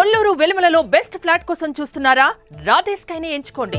Kolluru వెలుమలలో best flat కోసం చూస్తున్నారా? రాధేస్కైనే ఎంచుకోండి.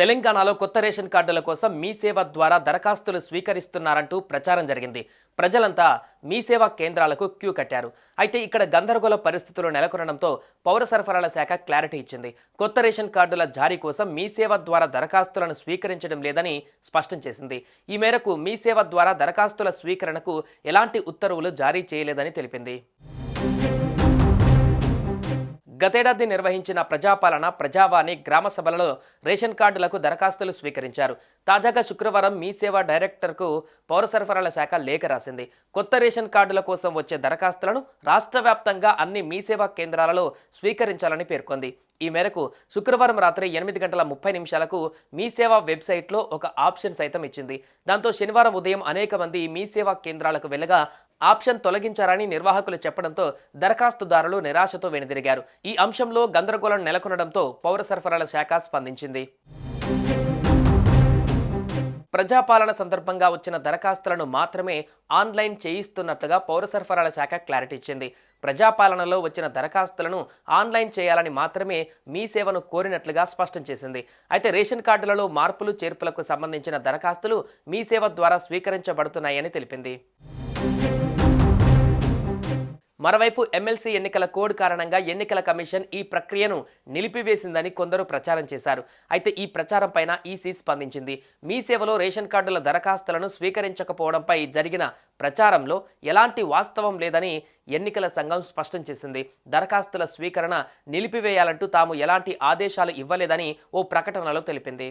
తెలంగాణలో కొత్త రేషన్ కార్డుల కోసం మీ సేవ ద్వారా దరఖాస్తులు స్వీకరిస్తున్నారంటూ ప్రచారం జరిగింది. ప్రజలంతా మీ సేవా కేంద్రాలకు క్యూ కట్టారు. అయితే ఇక్కడ గందరగోళ పరిస్థితులు నెలకొనడంతో పౌర సరఫరాల శాఖ క్లారిటీ ఇచ్చింది. కొత్త రేషన్ కార్డుల జారీ కోసం మీ సేవ ద్వారా దరఖాస్తులను స్వీకరించడం లేదని స్పష్టం చేసింది. ఈ మేరకు మీ సేవ ద్వారా దరఖాస్తుల స్వీకరణకు ఎలాంటి ఉత్తర్వులు జారీ చేయలేదని తెలిపింది. గతేడాది నిర్వహించిన ప్రజాపాలన ప్రజావాణి గ్రామ సభలలో రేషన్ కార్డులకు దరఖాస్తులు స్వీకరించారు. తాజాగా శుక్రవారం మీ సేవ డైరెక్టర్కు పౌర సరఫరాల శాఖ లేఖ రాసింది. కొత్త రేషన్ కార్డుల కోసం వచ్చే దరఖాస్తులను రాష్ట్ర వ్యాప్తంగా అన్ని మీ సేవా కేంద్రాలలో స్వీకరించాలని పేర్కొంది. ఈ మేరకు శుక్రవారం రాత్రి ఎనిమిది గంటల ముప్పై నిమిషాలకు మీ సేవ వెబ్సైట్లో ఒక ఆప్షన్ సైతం ఇచ్చింది. దాంతో శనివారం ఉదయం అనేక మంది మీ సేవా కేంద్రాలకు వెళ్ళగా ఆప్షన్ తొలగించారని నిర్వాహకులు చెప్పడంతో దరఖాస్తుదారులు నిరాశతో వెనుదిరిగారు. ఈ అంశంలో గందరగోళం నెలకొనడంతో పౌర సరఫరాల శాఖ స్పందించింది. ప్రజాపాలన సందర్భంగా వచ్చిన దరఖాస్తులను మాత్రమే ఆన్లైన్ చేయిస్తున్నట్లుగా పౌర సరఫరాల శాఖ క్లారిటీ ఇచ్చింది. ప్రజాపాలనలో వచ్చిన దరఖాస్తులను ఆన్లైన్ చేయాలని మాత్రమే మీ సేవను కోరినట్లుగా స్పష్టం చేసింది. అయితే రేషన్ కార్డులలో మార్పులు చేర్పులకు సంబంధించిన దరఖాస్తులు మీ సేవ ద్వారా స్వీకరించబడుతున్నాయని తెలిపింది. మరోవైపు ఎమ్మెల్సీ ఎన్నికల కోడ్ కారణంగా ఎన్నికల కమిషన్ ఈ ప్రక్రియను నిలిపివేసిందని కొందరు ప్రచారం చేశారు. అయితే ఈ ప్రచారం పైన ఈసీ స్పందించింది. మీ సేవలో రేషన్ కార్డుల దరఖాస్తులను స్వీకరించకపోవడంపై జరిగిన ప్రచారంలో ఎలాంటి వాస్తవం లేదని ఎన్నికల సంఘం స్పష్టం చేసింది. దరఖాస్తుల స్వీకరణ నిలిపివేయాలంటూ తాము ఎలాంటి ఆదేశాలు ఇవ్వలేదని ఓ ప్రకటనలో తెలిపింది.